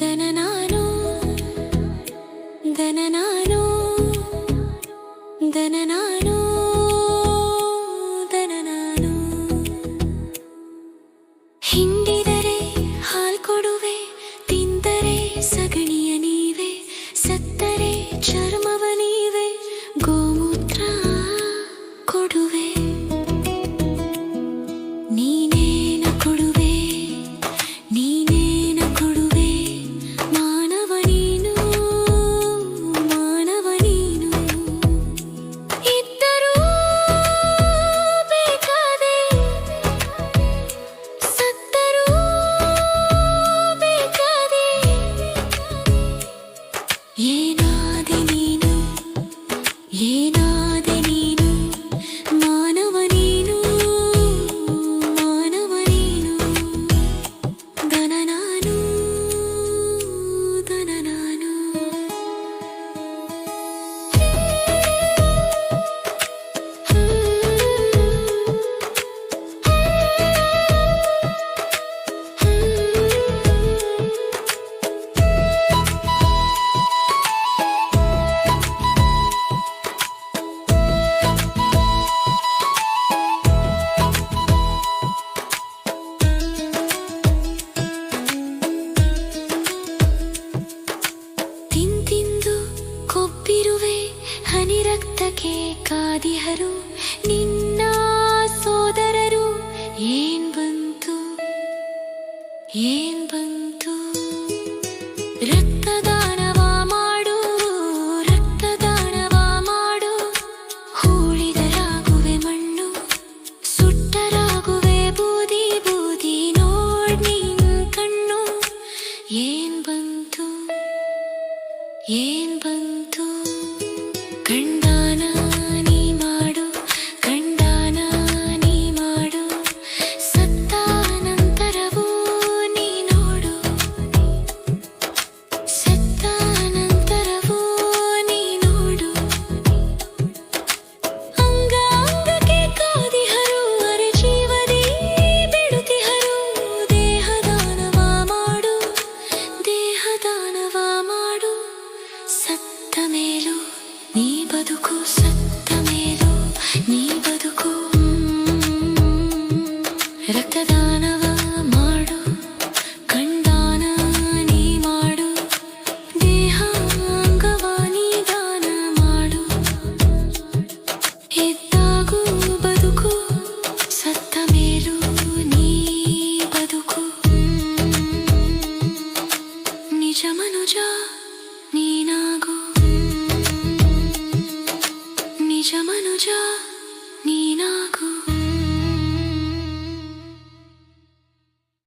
గణనాను గణనాను గణనాను You know ರಕ್ತಕ್ಕೆ ಕಾದಿಹರು. ನಿನ್ನ ಸೋದರರು ಏನ್ ಬಂತು? ಏನ್ ಬಂತು? ರಕ್ತದಾನವ ಮಾಡು ರಕ್ತದಾನವ ಮಾಡು. ಹೂಳಿದರಾಗುವೆ ಮಣ್ಣು, ಸುಟ್ಟರಾಗುವೆ ಬೂದಿ ಬೂದಿ ನೋಡಿ ಕಣ್ಣು. ಏನ್ ಬಂತು? ಏನ್ ಬಂತು? కొత్త మేలు నీ బతుకు निजमनुजा